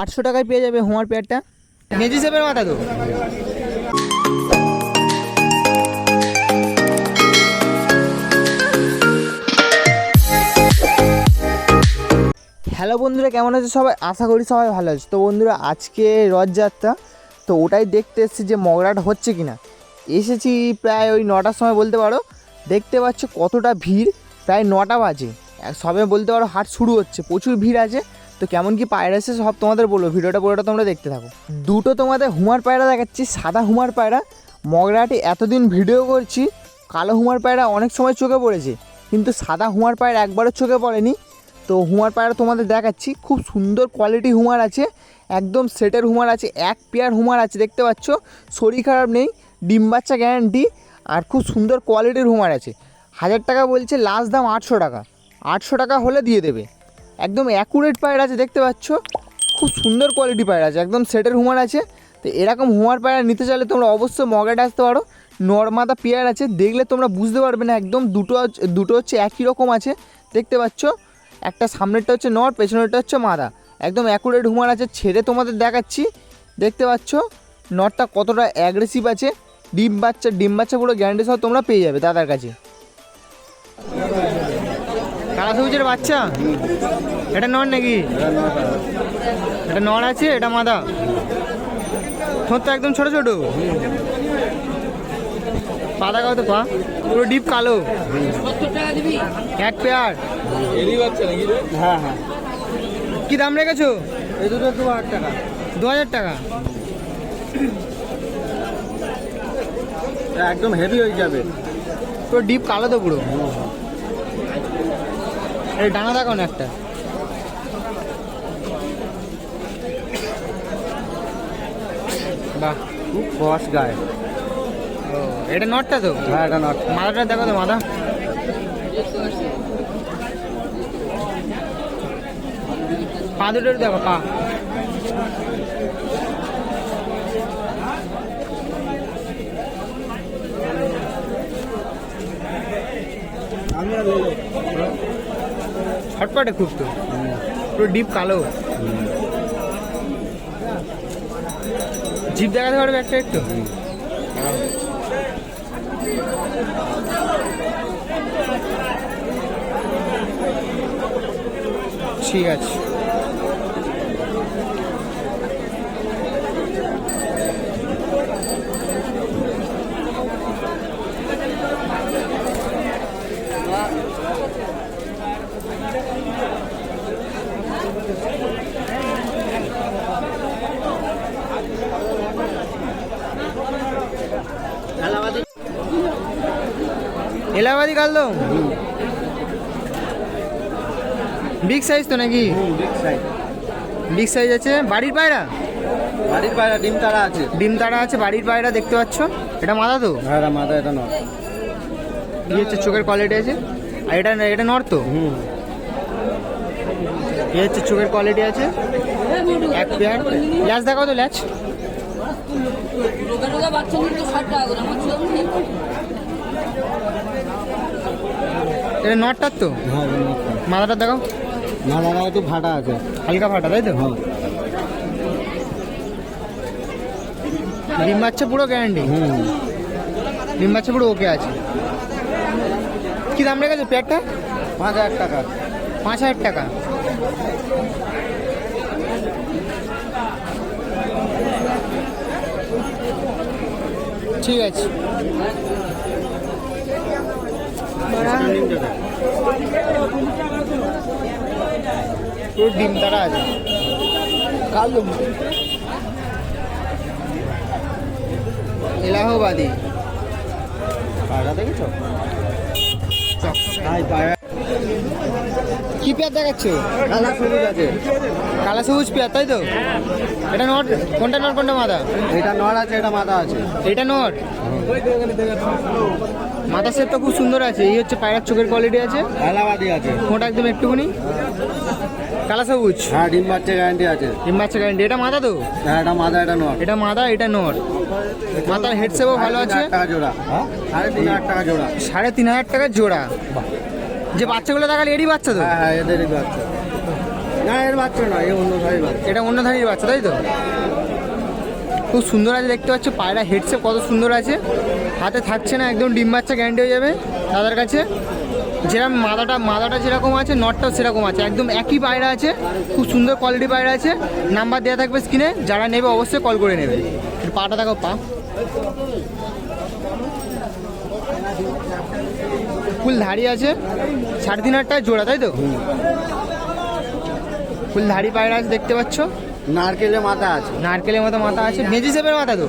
আটশো টাকায় পেয়ে যাবে হোমার পেয়ারটা। মেজি সেপের মাথা তো। হ্যালো বন্ধুরা, কেমন আছে সবাই? আশা করি সবাই ভালো আছে। তো বন্ধুরা, আজকে রথযাত্রা, তো ওটাই দেখতে এসেছি যে মগরাট হচ্ছে কি না এসেছি প্রায় ওই নটার সময় বলতে পারো। দেখতে পাচ্ছ কতটা ভিড়, প্রায় নটা বাজে। সবে বলতে পারো হাট শুরু হচ্ছে, প্রচুর ভিড় আছে। তো কেমন কি পায়রা সব তোমাদের বলব, ভিডিওটা পুরোটা তোমরা দেখতে থাকো। দুটো তোমাদের হুমার পায়রা দেখাচ্ছি, সাদা হুমার পায়রা। মগরাটে এতদিন ভিডিও করছি, কালো হুমার পায়রা অনেক সময় চোখে পড়েছে, কিন্তু সাদা হুমার পায়রা একবারও চোখে পড়েনি। তো হুমার পায়রা তোমাদের দেখাচ্ছি, খুব সুন্দর কোয়ালিটি হুমার আছে, একদম সেটের হুমার আছে, এক পেয়ার হুমার আছে, দেখতে পাচ্ছ? শরীর খারাপ নেই, ডিম বাচ্চা গ্যারান্টি আর খুব সুন্দর কোয়ালিটির হুমার আছে। হাজার টাকা বলছে লাস্ট দাম আটশো টাকা। আটশো টাকা হলে দিয়ে দেবে। একদম অ্যাকুরেট পায়রা আছে, দেখতে পাচ্ছ? খুব সুন্দর কোয়ালিটি পায়রা আছে, একদম সেটের হুমার আছে। তো এরকম হুমার পায়রা নিতে চাইলে তোমরা অবশ্যই মগাটে আসতে পারো। নর্মাদা পেয়ার আছে, দেখলে তোমরা বুঝতে পারবে না, একদম দুটো দুটো হচ্ছে একই রকম আছে। দেখতে পাচ্ছ? একটা সামনেরটা হচ্ছে নর পেছনেরটা হচ্ছে মাদা। একদম অ্যাকুরেট হুমার আছে, ছেড়ে তোমাদের দেখাচ্ছি। দেখতে পাচ্ছ? নরটা কতটা অ্যাগ্রেসিভ আছে। ডিম বাচ্চা ডিম বাচ্চা পুরো গ্যারান্টি সহ তোমরা পেয়ে যাবে দাদার কাছে। কালা সবুজের বাচ্চা? এটা নর নাকি? এটা নর আছে এটা মাদা? ঠোঁটটা একদম ছোট ছোট। পাতা কত পা। পুরো ডিপ কালো। এক পেয়ার। হ্যাঁ হ্যাঁ। কি দাম রেখেছো? এই দুটো দু হাজার টাকা। দু হাজার টাকা। একদম হেভি হয়ে যাবে। পুরো ডিপ কালো তো পুরো। এই ডানা দেখো না একটা। বাহ খুব বস গায়ে ও এটা নটটা তো? হ্যাঁ এটা নট মাদাটা দেখো তো মাদা পা দুটো দেখো পা। ছটপটে খুব তো। পুরো ডিপ কালো। জিপ দেখাতে পারবে একটা একটু? ঠিক আছে। এলাহাবাদি কাল তো? বিগ সাইজ তো নাকি? বিগ সাইজ বিগ সাইজ আছে। বাড়ির পায়রা? বাড়ির বাইরে ডিম তারা আছে। ডিম তারা আছে বাড়ির পায়রা দেখতে পাচ্ছ। এটা মাথা তো? হ্যাঁ মাথা এটা নট এই হচ্ছে চোখের কোয়ালিটি আছে। আর এটা এটা নর তো? হুম। এই হচ্ছে চোখের কোয়ালিটি আছে। এক পেয়ার ল্যাচ দেখাও তো ল্যাচ রোগা রোগা বাচ্চা নিয়ে তো ষাট টাকা করে আমার ছোট নিয়ে এটা নটটার তো? হ্যাঁ নট মাথাটা একটু ফাটা আছে। হালকা ফাটা তাই তো? হ্যাঁ। ডিম বাচ্চা পুরো গ্যারান্টি হুম। ডিম বাচ্চা পুরো ওকে আছে। কি দাম রেখেছে পেয়ারটা? পাঁচ হাজার টাকা। পাঁচ হাজার টাকা। ঠিক আছে। পুরো ডিম তারা আছে। কালো এলাহাবাদি। পায়রা দেখেছ? হাই পায়রা কি পেয়ার দেখাচ্ছ? কালা সবুজ আছে। কালা সবুজ পেয়ার তাই তো? এটা নট কোনটা নট কোনটা মাথা এটা নর আছে এটা মাথা আছে। এটা নট? মাথা সেটটা খুব সুন্দর আছে। এই হচ্ছে পায়রার চোখের কোয়ালিটি আছে। এলাহাবাদি আছে। ফোনটা একদম একটুখানি? কালা সবুজ? হ্যাঁ ডিম বাচ্চা গ্যারান্টি আছে। ডিম বাচ্চা গ্যারান্টি এটা মাথা তো? হ্যাঁ এটা মাথা এটা নট। এটা মাথা এটা নট। মাথার হেডসেপও ভালো আছে। টাকা জোড়া। সাড়ে তিন হাজার টাকা জোড়া। সাড়ে তিন হাজার টাকার জোড়া। যে বাচ্চাগুলো দেখালে এরই বাচ্চা তো? হ্যাঁ হ্যাঁ এদেরই বাচ্চা। না এর বাচ্চা নয় অন্য সাইজ বাচ্চা। এটা অন্য ধারির বাচ্চা তাই তো? খুব সুন্দর আছে দেখতে পাচ্ছ পায়রা হেডসেপ কত সুন্দর আছে। হাতে থাকছে না একদম ডিম বাচ্চা গ্যারান্টি হয়ে যাবে দাদার কাছে। যেরকম মাদাটা মাদাটা যেরকম আছে নটটাও সেরকম আছে। একদম একই পায়রা আছে খুব সুন্দর কোয়ালিটি পায়রা আছে। নাম্বার দেওয়া থাকবে স্ক্রিনে যারা নেবে অবশ্যই কল করে নেবে। পাটা দেখো পা। ফুল ধাড়ি আছে সাড়ে তিন হাজার টাকা জোড়া তাই তো? ফুল ধাড়ি পায়রা আছে দেখতে পাচ্ছ? নারকেলে মাথা আছে। নারকেলের মতো মাথা আছে ভেজি সেপের মাথা তো?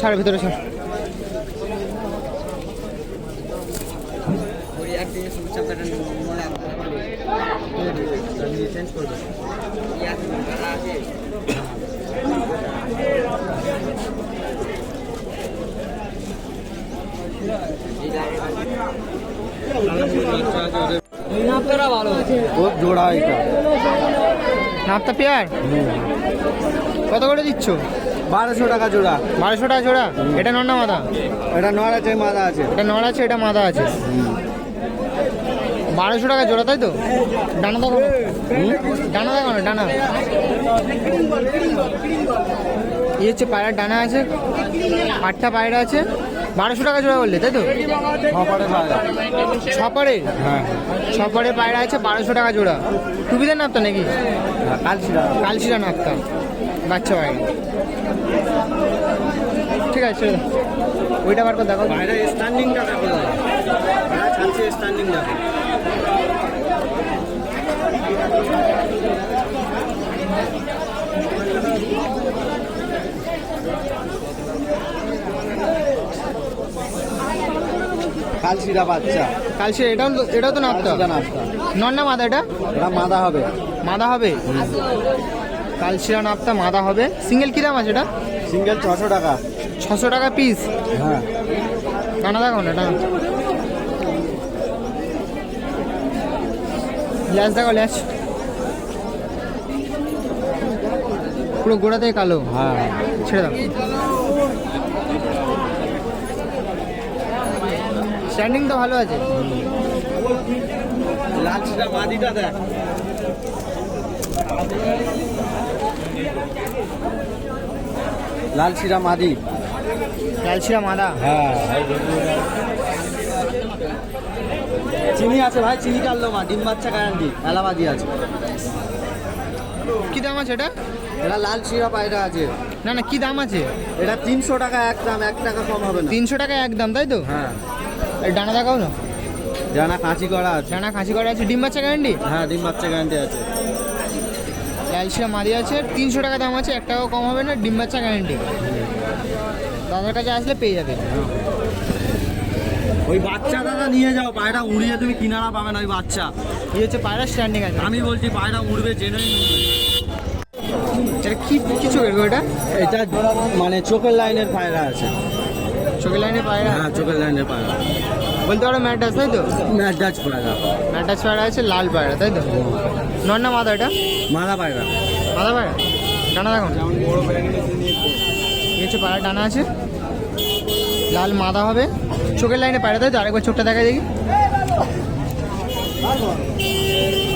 ছাড় ভিতরে ছাড়। ভালো জোড়া এটা। নাপটা পেয়ার? কত করে দিচ্ছ? বারোশো টাকা জোড়া। বারোশো টাকা জোড়া? এটা নন্না মাথা এটা নড় আছে মাথা আছে। এটা নড় আছে এটা মাথা আছে? বারোশো টাকা জোড়া তাই তো? ডানা দেখো। ডানা দেখো না ডানা। এই হচ্ছে পায়রার ডানা আছে। আটটা পায়রা আছে। বারোশো টাকা জোড়া বললে তাই তো? পায়রা। ছপারে হ্যাঁ। ছপারে পায়রা আছে বারোশো টাকা জোড়া। টুপিদের নাপটা নাকি? কালচিরা কালশিরা। নাপটা বাচ্চা পায়রা ঠিক আছে ওইটা বার করে দেখো স্ট্যান্ডিংটা স্ট্যান্ডিং দেখো কালচিরা বাচ্চা। কালশিরা এটাও এটাও তো নাপটা কালচিরা নাস্তা নন্না মাথা এটা? এটা মাথা হবে। মাদা হবে? কালশিরা নাপটা মাদা হবে। সিঙ্গেল কী দাম আছে এটা? সিঙ্গেল ছশো টাকা। ছশো টাকা পিস হ্যাঁ। টানা দেখো না টানা ল্যাস দেখো ল্যাস। পুরো গোড়া থেকে কালো। হ্যাঁ। ছেড়ে দাও। স্ট্যান্ডিং তো ভালো আছে। মাদিটা দেখ। লালচিরা মাদি। কালশিরা মাদা। হ্যাঁ চিনি আছে ভাই চিনি কাটলো মা ডিম বাচ্চা গ্যারান্টি এলাবাদি আছে। কি দাম আছে এটা? এটা লাল শিরা পায়রা আছে। না না কি দাম আছে? এটা তিনশো টাকা এক দাম এক টাকা কম হবে না। তিনশো টাকা এক দাম তাই তো? হ্যাঁ। ডানা দেখাও না ডানা কাঁচি করা আছে। ডানা কাঁচি করা আছে। ডিম বাচ্চা গ্যারান্টি হ্যাঁ ডিম বাচ্চা গ্যারান্টি আছে। লালশিরা মারি আছে। তিনশো টাকা দাম আছে এক টাকাও কম হবে না ডিম বাচ্চা গ্যারান্টি দাদার কাছে আসলে পেয়ে যাবে। ওই বাচ্চা দাদা নিয়ে যাও পায়রা উড়িয়ে তুমি কিনারা পাবে না ওই বাচ্চা। এই হচ্ছে পায়রা স্ট্যান্ডিং আছে। আমি বলছি পায়রা উড়বে জেনুইন এটা কি কিছু এটা? এটা মানে চোখের লাইনের পায়রা আছে। চোখের লাইনে পায়রা হ্যাঁ চোখের লাইনের পায়রা বলতে পারো ম্যাডাস তাই তো? ম্যাডাজ পায়রা। ম্যাডাস পায়রা আছে লাল পায়রা তাই তো? নর না মাথা এটা? মালা পায়রা। মাথা পায়রা? ডানা দেখুন এই হচ্ছে পায়রা ডানা আছে। লাল মাদা হবে। চোখের লাইনে পায়রা তাই তো? আরেকবার চোখটা দেখা দেখি।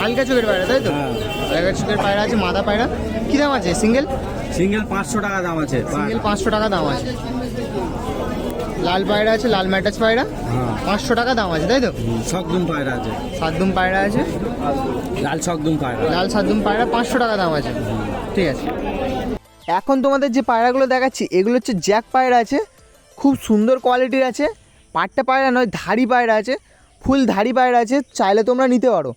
হালকা চোখের পায়রা তাই তো? হ্যাঁ। আরেকবার চোখের পায়রা আছে মাদা পায়রা। কী দাম আছে? সিঙ্গেল? সিঙ্গেল পাঁচশো টাকা দাম আছে সিঙ্গেল পাঁচশো টাকা দাম আছে। লাল পায়রা আছে লাল ম্যাটাস পায়রা। হ্যাঁ। পাঁচশো টাকা দাম আছে তাই তো? শকদুম পায়রা আছে। সাতদুম পায়রা আছে। লাল শকদুম পায়রা। লাল সাতদুম পায়রা পাঁচশো টাকা দাম আছে। ঠিক আছে। এখন তোমাদের যে পায়রাগুলো দেখাচ্ছি এগুলো হচ্ছে জ্যাক পায়রা আছে। খুব সুন্দর কোয়ালিটির আছে। পাট্টা পায়রা নয় ধাড়ি পায়রা আছে। ফুল ধাড়ি পায়রা আছে। চাইলে তোমরা নিতে পারো।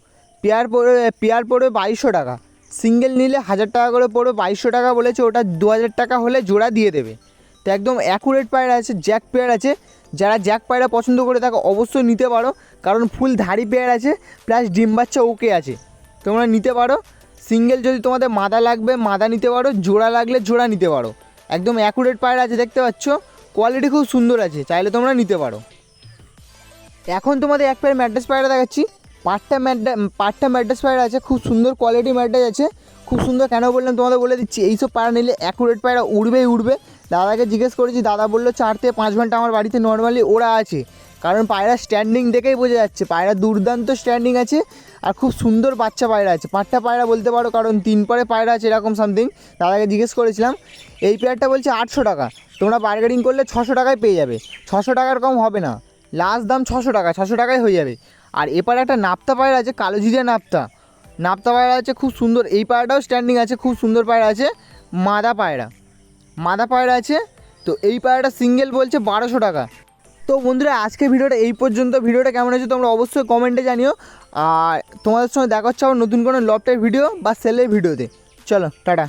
পেয়ার পড়বে পেয়ার পড়বে বাইশশো টাকা। সিঙ্গেল নিলে হাজার টাকা করে পড়বে বাইশশো টাকা বলেছে। ওটা দু হাজার টাকা হলে জোড়া দিয়ে দেবে। তো একদম অ্যাকুরেট পায়রা আছে জ্যাক পেয়ার আছে। যারা জ্যাক পায়রা পছন্দ করে তাকে অবশ্যই নিতে পারো, কারণ ফুল ধাড়ি পেয়ার আছে প্লাস ডিম বাচ্চা ওকে আছে। তোমরা নিতে পারো। সিঙ্গেল যদি তোমাদের মাদা লাগবে, মাদা নিতে পারো, জোড়া লাগলে জোড়া নিতে পারো। একদম অ্যাকুরেট পায়রা আছে, দেখতে পাচ্ছ? কোয়ালিটি খুব সুন্দর আছে, চাইলে তোমরা নিতে পারো। এখন তোমাদের এক পেয়ার ম্যাড্রেস পায়রা দেখাচ্ছি। পাটটা ম্যাড্রা পাটটা ম্যাড্রেস পায়রা আছে, খুব সুন্দর কোয়ালিটি ম্যাড্রেস আছে। খুব সুন্দর কেন বললাম, তোমাদের বলে দিচ্ছি, এইসব পায়রা নিলে অ্যাকুরেট পায়রা উড়বেই উড়বে। দাদাকে জিজ্ঞেস করেছি, দাদা বলল চার থেকে পাঁচ ঘণ্টা আমার বাড়িতে নর্মালি ওরা আছে। কারণ পায়রা স্ট্যান্ডিং দেখেই বোঝা যাচ্ছে, পায়রা দুর্দান্ত স্ট্যান্ডিং আছে আর খুব সুন্দর বাচ্চা পায়রা আছে। পাঁচটা পায়রা বলতে পারো, কারণ তিন পরে পায়রা আছে এরকম সামথিং দাদাকে জিজ্ঞেস করেছিলাম, এই পেয়ারটা বলছে আটশো টাকা, তোমরা বার্গেনিং করলে ছশো টাকায় পেয়ে যাবে। ছশো টাকার কম হবে না লাস্ট দাম ছশো টাকা, ছশো টাকায় হয়ে যাবে। আর এপারে একটা নাপ্তা পায়রা আছে, কালো নাপ্তা। নাপ্তা পায়রা আছে খুব সুন্দর, এই পায়রাটাও স্ট্যান্ডিং আছে, খুব সুন্দর পায়রা আছে, মাদা পায়রা। মাদা পায়রা আছে, তো এই পায়রাটা সিঙ্গেল বলছে বারোশো টাকা। তো বন্ধুরা, আজকে ভিডিওটা এই পর্যন্ত। ভিডিওটা কেমন হয়েছে তোমরা অবশ্যই কমেন্টে জানিও। আর তোমাদের সঙ্গে দেখা হচ্ছে আবার নতুন কোনো লপটের ভিডিও বা সেলের ভিডিওতে চলো, টাটা।